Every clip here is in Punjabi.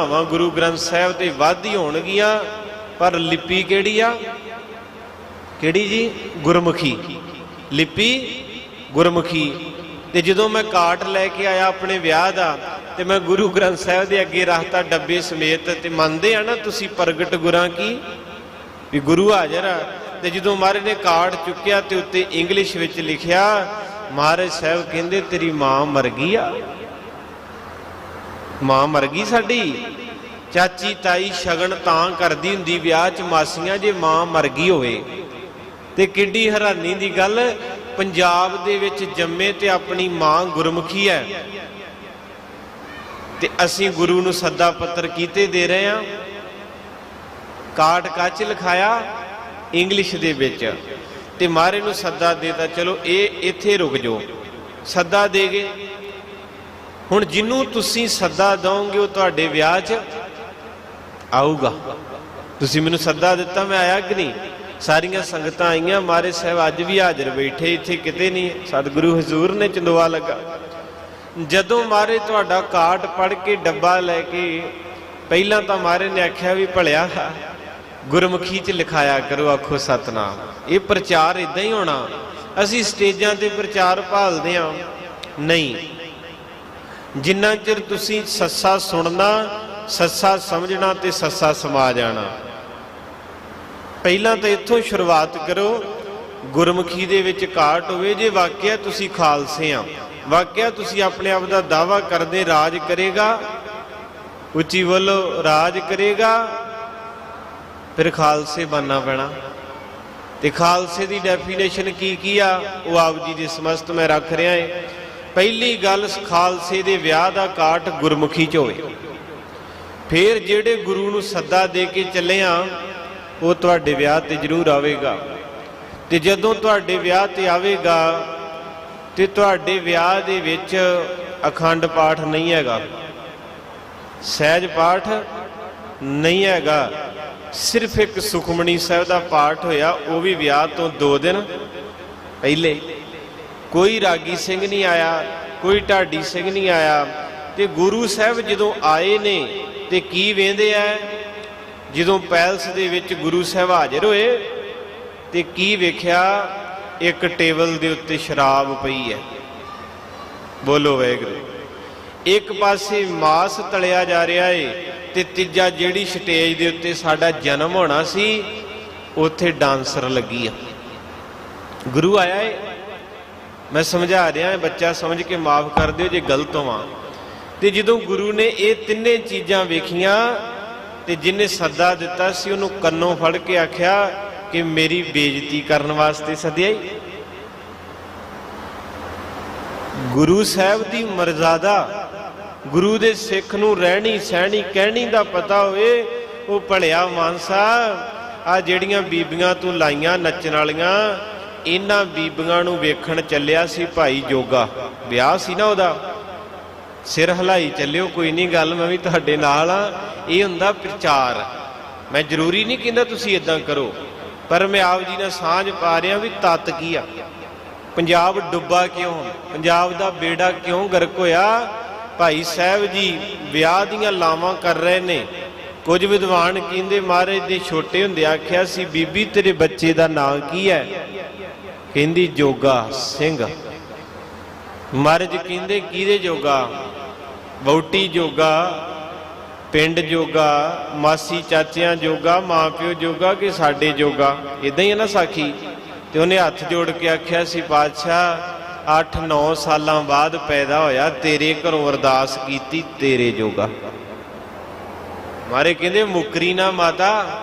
ਭਾਵਾਂ ਗੁਰੂ ਗ੍ਰੰਥ ਸਾਹਿਬ ਤੇ ਵਾਧੀ ਹੋਣਗੀਆਂ, ਪਰ ਲਿਪੀ ਕਿਹੜੀ ਆ? ਕਿਹੜੀ ਜੀ? ਗੁਰਮੁਖੀ। ਲਿਪੀ ਗੁਰਮੁਖੀ। ਤੇ ਜਦੋਂ ਮੈਂ ਕਾਟ ਲੈ ਕੇ ਆਇਆ ਆਪਣੇ ਵਿਆਹ ਦਾ, ਤੇ ਮੈਂ ਗੁਰੂ ਗ੍ਰੰਥ ਸਾਹਿਬ ਦੇ ਅੱਗੇ ਰੱਖਤਾ ਡੱਬੇ ਸਮੇਤ, ਤੇ ਮੰਨਦੇ ਆ ਨਾ ਤੁਸੀਂ ਪ੍ਰਗਟ ਗੁਰਾਂ ਕੀ? ਵੀ ਗੁਰੂ ਹਾਜ਼ਰ ਆ। ਤੇ ਜਦੋਂ ਮਹਾਰਾਜ ਨੇ ਕਾਟ ਚੁੱਕਿਆ ਤੇ ਉੱਤੇ ਇੰਗਲਿਸ਼ ਵਿੱਚ ਲਿਖਿਆ, ਮਹਾਰਾਜ ਸਾਹਿਬ ਕਹਿੰਦੇ, ਤੇਰੀ ਮਾਂ ਮਰ ਗਈ ਆ। ਮਾਂ ਮਰ ਗਈ ਸਾਡੀ। ਚਾਚੀ ਤਾਈ ਸ਼ਗਨ ਤਾਂ ਕਰਦੀ ਹੁੰਦੀ ਵਿਆਹ 'ਚ, ਮਾਸੀਆਂ ਜੇ ਮਾਂ ਮਰ ਗਈ ਹੋਵੇ। ਤੇ ਕਿੱਡੀ ਹੈਰਾਨੀ ਦੀ ਗੱਲ, ਪੰਜਾਬ ਦੇ ਵਿੱਚ ਜੰਮੇ ਤੇ ਆਪਣੀ ਮਾਂ ਗੁਰਮੁਖੀ ਹੈ। ਤੇ ਅਸੀਂ ਗੁਰੂ ਨੂੰ ਸੱਦਾ ਪੱਤਰ ਕੀਤੇ ਦੇ ਰਹੇ ਹਾਂ। ਕਾਟ ਕੱਚ ਲਿਖਾਇਆ ਇੰਗਲਿਸ਼ ਦੇ ਵਿੱਚ। ਤੇ ਮਾਰੇ ਨੂੰ ਸੱਦਾ ਦੇਤਾ, ਚਲੋ, ਇਹ ਇੱਥੇ ਰੁਕ ਜਾਓ। ਸੱਦਾ ਦੇ ਗਏ। ਹੁਣ ਜਿਹਨੂੰ ਤੁਸੀਂ ਸੱਦਾ ਦਓਗੇ ਉਹ ਤੁਹਾਡੇ ਵਿਆਹ 'ਚ ਆਊਗਾ। ਤੁਸੀਂ ਮੈਨੂੰ ਸੱਦਾ ਦਿੱਤਾ, ਮੈਂ ਆਇਆ ਕਿ ਨਹੀਂ? ਸਾਰੀਆਂ ਸੰਗਤਾਂ ਆਈਆਂ, ਮਾਰੇ ਸਾਹਿਬ ਅੱਜ ਵੀ ਹਾਜ਼ਰ ਬੈਠੇ, ਇੱਥੇ ਕਿਤੇ ਨਹੀਂ, ਸਤਿਗੁਰੂ ਹਜ਼ੂਰ ਨੇ ਚੰਦੋਆ ਲੱਗਾ। ਜਦੋਂ ਮਾਰੇ ਤੁਹਾਡਾ ਕਾਟ ਪੜ ਕੇ, ਡੱਬਾ ਲੈ ਕੇ, ਪਹਿਲਾਂ ਤਾਂ ਮਾਰੇ ਨੇ ਆਖਿਆ ਵੀ ਭਲਿਆ, ਗੁਰਮੁਖੀ ਚ ਲਿਖਾਇਆ ਕਰੋ, ਆਖੋ ਸਤਨਾਮ। ਇਹ ਪ੍ਰਚਾਰ ਇਦਾਂ ਹੀ ਹੋਣਾ। ਅਸੀਂ ਸਟੇਜਾਂ ਤੇ ਪ੍ਰਚਾਰ ਭਾਲਦੇ ਹਾਂ ਨਹੀਂ ਜਿੰਨਾ ਚਿਰ ਤੁਸੀਂ ਸੱਸਾ ਸੁਣਨਾ, ਸੱਸਾ ਸਮਝਣਾ ਤੇ ਸੱਸਾ ਸਮਾ ਜਾਣਾ। ਪਹਿਲਾਂ ਤਾਂ ਇੱਥੋਂ ਸ਼ੁਰੂਆਤ ਕਰੋ, ਗੁਰਮੁਖੀ ਦੇ ਵਿੱਚ ਘਾਟ ਹੋਵੇ ਜੇ ਵਾਕਿਆ ਤੁਸੀਂ ਖਾਲਸੇ ਆ। ਵਾਕਿਆ ਤੁਸੀਂ ਆਪਣੇ ਆਪ ਦਾ ਦਾਵਾ ਕਰਦੇ ਰਾਜ ਕਰੇਗਾ, ਉੱਚੀ ਬੋਲੋ, ਰਾਜ ਕਰੇਗਾ, ਫਿਰ ਖਾਲਸੇ ਬਣਨਾ ਪੈਣਾ। ਤੇ ਖਾਲਸੇ ਦੀ ਡੈਫੀਨੇਸ਼ਨ ਕੀ ਕੀ ਆ? ਉਹ ਆਪ ਜੀ ਦੇ ਸਮਸਤ ਮੈਂ ਰੱਖ ਰਿਹਾ ਏ। ਪਹਿਲੀ ਗੱਲ ਖਾਲਸੇ ਦੇ ਵਿਆਹ ਦਾ ਕਾਟ ਗੁਰਮੁਖੀ ਚ ਹੋਵੇ। ਫਿਰ ਜਿਹੜੇ ਗੁਰੂ ਨੂੰ ਸੱਦਾ ਦੇ ਕੇ ਚੱਲੇ ਆ, ਉਹ ਤੁਹਾਡੇ ਵਿਆਹ ਤੇ ਜ਼ਰੂਰ ਆਵੇਗਾ। ਤੇ ਜਦੋਂ ਤੁਹਾਡੇ ਵਿਆਹ ਤੇ ਆਵੇਗਾ, ਤੇ ਤੁਹਾਡੇ ਵਿਆਹ ਦੇ ਵਿੱਚ ਅਖੰਡ ਪਾਠ ਨਹੀਂ ਹੈਗਾ। ਸਹਿਜ ਪਾਠ ਨਹੀਂ ਹੈਗਾ। ਸਿਰਫ ਇੱਕ ਸੁਖਮਣੀ ਸਾਹਿਬ ਦਾ ਪਾਠ ਹੋਇਆ, ਉਹ ਵੀ ਵਿਆਹ ਤੋਂ 2 ਦਿਨ ਪਹਿਲੇ। ਕੋਈ ਰਾਗੀ ਸਿੰਘ ਨਹੀਂ ਆਇਆ, ਕੋਈ ਢਾਡੀ ਸਿੰਘ ਨਹੀਂ ਆਇਆ। ਤੇ ਗੁਰੂ ਸਾਹਿਬ ਜਦੋਂ ਆਏ ਨੇ ਤੇ ਕੀ ਵੇਂਦੇ ਆ ਜਦੋਂ ਪੈਲਸ ਦੇ ਵਿੱਚ ਗੁਰੂ ਸਾਹਿਬ ਹਾਜ਼ਰ ਹੋਏ ਤੇ ਕੀ ਵੇਖਿਆ? ਇੱਕ ਟੇਬਲ ਦੇ ਉੱਤੇ ਸ਼ਰਾਬ ਪਈ ਹੈ ਬੋਲੋ ਵੈਗਰੂ ਇੱਕ ਪਾਸੇ ਮਾਸ ਤਲਿਆ ਜਾ ਰਿਹਾ ਏ ਤੇ ਤੀਜਾ ਜਿਹੜੀ ਸਟੇਜ ਦੇ ਉੱਤੇ ਸਾਡਾ ਜਨਮ ਹੋਣਾ ਸੀ, ਉੱਥੇ ਡਾਂਸਰ ਲੱਗੀ ਆ। ਗੁਰੂ ਆਇਆ ਏ। ਮੈਂ ਸਮਝਾ ਰਿਹਾ ਬੱਚਾ ਸਮਝ ਕੇ ਮਾਫ ਕਰ ਦਿਓ ਜੇ ਗਲਤ ਹੋਵਾਂ। ਤੇ ਜਦੋਂ ਗੁਰੂ ਨੇ ਇਹ ਤਿੰਨੇ ਚੀਜ਼ਾਂ ਵੇਖੀਆਂ ਤੇ ਜਿਨੇ ਸੱਦਾ ਦਿੱਤਾ ਸੀ, ਉਹਨੂੰ ਕੰਨੋਂ ਫੜ ਕੇ ਆਖਿਆ ਕਿ ਮੇਰੀ ਬੇਇੱਜ਼ਤੀ ਕਰਨ ਵਾਸਤੇ ਸੱਦਿਆ ਈ। ਗੁਰੂ ਸਾਹਿਬ ਦੀ ਮਰਜ਼ਾਦਾ, ਗੁਰੂ ਦੇ ਸਿੱਖ ਨੂੰ ਰਹਿਣੀ, ਸਹਿਣੀ, ਕਹਿਣੀ ਦਾ ਪਤਾ ਹੋਵੇ, ਉਹ ਭਲਿਆ ਮਾਨਸਾ ਆ ਜਿਹੜੀਆਂ ਬੀਬੀਆਂ ਤੂੰ ਲਾਈਆਂ, ਨੱਚਣ ਵਾਲੀਆਂ ਇਹਨਾਂ ਬੀਬੀਆਂ ਨੂੰ ਵੇਖਣ ਚੱਲਿਆ ਸੀ ਭਾਈ ਜੋਗਾ। ਵਿਆਹ ਸੀ ਨਾ ਉਹਦਾ। ਸਿਰ ਹਲਾਈ ਚੱਲਿਓ, ਕੋਈ ਨਹੀਂ, ਗੱਲ ਮੈਂ ਵੀ ਤੁਹਾਡੇ ਨਾਲ ਆ। ਇਹ ਹੁੰਦਾ ਪ੍ਰਚਾਰ। ਮੈਂ ਜ਼ਰੂਰੀ ਨਹੀਂ ਕਹਿੰਦਾ ਤੁਸੀਂ ਇਦਾਂ ਕਰੋ, ਪਰ ਮੈਂ ਆਪ ਜੀ ਨਾਲ ਸਾਂਝ ਪਾ ਰਿਹਾ ਵੀ ਤਤ ਕੀ ਆ? ਪੰਜਾਬ ਡੁੱਬਾ ਕਿਉਂ? ਪੰਜਾਬ ਦਾ ਬੇੜਾ ਕਿਉਂ ਗਰਕ ਹੋਇਆ? ਭਾਈ ਸਾਹਿਬ ਜੀ ਵਿਆਹ ਦੀਆਂ ਲਾਵਾਂ ਕਰ ਰਹੇ ਨੇ। ਕੁਝ ਵਿਦਵਾਨ ਕਹਿੰਦੇ, ਮਹਾਰਾਜ ਦੇ ਛੋਟੇ ਹੁੰਦੇ ਆਖਿਆ ਸੀ, ਬੀਬੀ, ਤੇਰੇ ਬੱਚੇ ਦਾ ਨਾਂ ਕੀ ਹੈ? ਕਹਿੰਦੀ, ਜੋਗਾ ਸਿੰਘ। ਮਰਜ਼ ਕਹਿੰਦੇ, ਕਿਹਦੇ ਜੋਗਾ? ਵਹੁਟੀ ਜੋਗਾ, ਪਿੰਡ ਜੋਗਾ, ਮਾਸੀ ਚਾਚਿਆਂ ਜੋਗਾ ਮਾਪਿਓ ਜੋਗਾ ਕਿ ਸਾਡੇ ਜੋਗਾ? ਇਦਾਂ ਹੀ ਹੈ ਨਾ ਸਾਖੀ? ਤੇ ਉਹਨੇ ਹੱਥ ਜੋੜ ਕੇ ਆਖਿਆ ਸੀ ਪਾਤਸ਼ਾਹ 8-9 ਸਾਲਾਂ ਬਾਅਦ ਪੈਦਾ ਹੋਇਆ, ਤੇਰੇ ਘਰੋਂ ਅਰਦਾਸ ਕੀਤੀ, ਤੇਰੇ ਜੋਗਾ। ਮਾਰੇ ਕਹਿੰਦੇ, ਮੁਕਰੀ ਨਾ ਮਾਤਾ,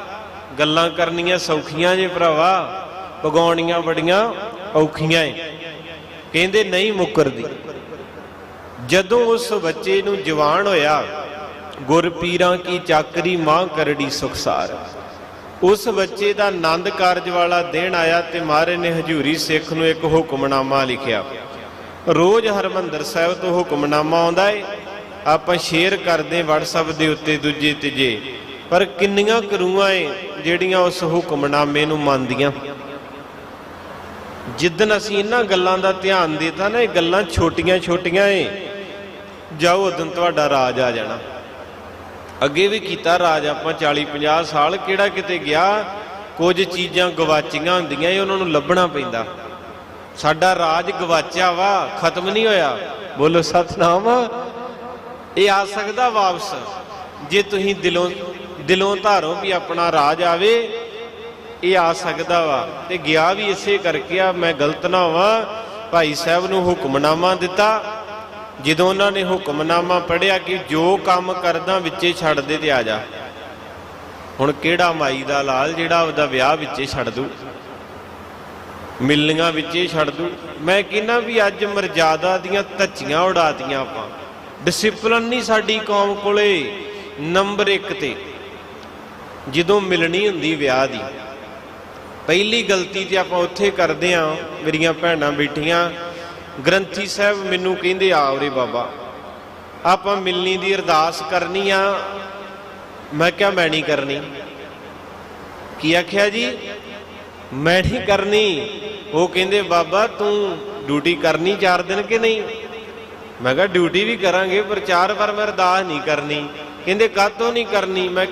ਗੱਲਾਂ ਕਰਨੀਆਂ ਸੌਖੀਆਂ ਜੇ ਭਰਾਵਾ। ਪਗਾਉਣੀਆਂ ਬੜੀਆਂ ਔਖੀਆਂ ਏ। ਕਹਿੰਦੇ ਨਹੀਂ ਮੁਕਰਦੀ। ਜਦੋਂ ਉਸ ਬੱਚੇ ਨੂੰ ਜਵਾਨ ਹੋਇਆ, ਗੁਰਪੀਰਾਂ ਕੀ ਚਾਕਰੀ ਮਾਂ ਕਰੜੀ ਸੁਖਸਾਰ। ਉਸ ਬੱਚੇ ਦਾ ਆਨੰਦ ਕਾਰਜ ਵਾਲਾ ਦਿਨ ਆਇਆ ਤੇ ਮਹਾਰੇ ਨੇ ਹਜੂਰੀ ਸਿੱਖ ਨੂੰ ਇੱਕ ਹੁਕਮਨਾਮਾ ਲਿਖਿਆ। ਰੋਜ਼ ਹਰਮੰਦਰ ਸਾਹਿਬ ਤੋਂ ਹੁਕਮਨਾਮਾ ਆਉਂਦਾ ਏ। ਆਪਾਂ ਸ਼ੇਅਰ ਕਰਦੇ WhatsApp ਦੇ ਉੱਤੇ ਦੂਜੇ ਤੀਜੇ। ਪਰ ਕਿੰਨੀਆਂ ਕਰੂਆਂ ਏ ਜਿਹੜੀਆਂ ਉਸ ਹੁਕਮਨਾਮੇ ਨੂੰ ਮੰਨਦੀਆਂ। ਜਿੱਦਨ ਅਸੀਂ ਇਹਨਾਂ ਗੱਲਾਂ ਦਾ ਧਿਆਨ ਦਿੱਤਾ ਨਾ, ਇਹ ਗੱਲਾਂ ਛੋਟੀਆਂ ਛੋਟੀਆਂ ਏ। ਜਾਓ ਉਦੋਂ ਤੁਹਾਡਾ ਰਾਜ ਆ ਜਾਣਾ। ਅੱਗੇ ਵੀ ਕੀਤਾ ਰਾਜ ਆਪਾਂ 40 50 ਸਾਲ, ਕਿਹੜਾ ਕਿਤੇ ਗਿਆ, ਕੁਝ ਚੀਜ਼ਾਂ ਗਵਾਚੀਆਂ ਹੁੰਦੀਆਂ ਏ, ਉਹਨਾਂ ਨੂੰ ਲੱਭਣਾ ਪੈਂਦਾ। ਸਾਡਾ ਰਾਜ ਗਵਾਚਿਆ ਵਾ, ਖਤਮ ਨਹੀਂ ਹੋਇਆ। ਬੋਲੋ ਸਤਨਾਮ। ਇਹ ਆ ਸਕਦਾ ਵਾਪਸ। ਜੇ ਤੁਸੀਂ ਦਿਲੋਂ ਦਿਲੋਂ ਧਾਰੋ ਵੀ ਆਪਣਾ ਰਾਜ ਆਵੇ ਇਹ ਆ ਸਕਦਾ ਵਾ ਤੇ ਗਿਆ ਵੀ ਇਸੇ ਕਰਕੇ ਆ, ਮੈਂ ਗਲਤ ਨਾ ਹੋਵਾਂ। ਭਾਈ ਸਾਹਿਬ ਨੂੰ ਹੁਕਮਨਾਮਾ ਦਿੱਤਾ। ਜਦੋਂ ਉਹਨਾਂ ਨੇ ਹੁਕਮਨਾਮਾ ਪੜਿਆ ਕਿ ਜੋ ਕੰਮ ਕਰਦਾ ਵਿੱਚੇ ਛੱਡ ਦੇ ਤੇ ਆ ਜਾ। ਹੁਣ ਕਿਹੜਾ ਮਾਈ ਦਾ ਲਾਲ ਜਿਹੜਾ ਉਹਦਾ ਵਿਆਹ ਵਿੱਚੇ ਛੱਡ ਦੂ? ਮਿਲਣੀਆਂ ਵਿੱਚੇ ਛੱਡ ਦੂ? ਮੈਂ ਕਹਿੰਨਾ ਵੀ ਅੱਜ ਮਰਜ਼ਾਦਾ ਦੀਆਂ ਧੱਚੀਆਂ ਉਡਾਤੀਆਂ ਆਪਾਂ। ਡਿਸਪਲਿਨ ਨਹੀਂ ਸਾਡੀ ਕੌਮ ਕੋਲੇ। ਨੰਬਰ 1 ਤੇ ਜਦੋਂ ਮਿਲਣੀ ਹੁੰਦੀ ਵਿਆਹ ਦੀ ਪਹਿਲੀ ਗਲਤੀ ਤੇ ਆਪਾਂ ਉੱਥੇ ਕਰਦੇ ਆਂ ਮੇਰੀਆਂ ਭੈਣਾਂ ਬੈਠੀਆਂ, ਗ੍ਰੰਥੀ ਸਾਹਿਬ ਮੈਨੂੰ ਕਹਿੰਦੇ, ਆ ਬਾਬਾ, ਆਪਾਂ ਮਿਲਣੀ ਦੀ ਅਰਦਾਸ ਕਰਨੀ ਆ। ਮੈਂ ਕਿਹਾ, ਮੈਂ ਨਹੀਂ ਕਰਨੀ। ਕੀ ਆਖਿਆ ਜੀ? ਮੈਂ ਨਹੀਂ ਕਰਨੀ। ਉਹ ਕਹਿੰਦੇ, ਬਾਬਾ, ਤੂੰ ਡਿਊਟੀ ਕਰਨੀ 4 ਦਿਨ ਕਿ ਨਹੀਂ? ਮੈਂ ਕਿਹਾ, ਡਿਊਟੀ ਵੀ ਕਰਾਂਗੇ, ਪਰ ਚਾਰ ਵਾਰ ਮੈਂ ਅਰਦਾਸ ਨਹੀਂ ਕਰਨੀ। ਕਹਿੰਦੇ ਕਾਤੋਂ ਨਹੀਂ ਕਰਨੀ? ਮੈਂ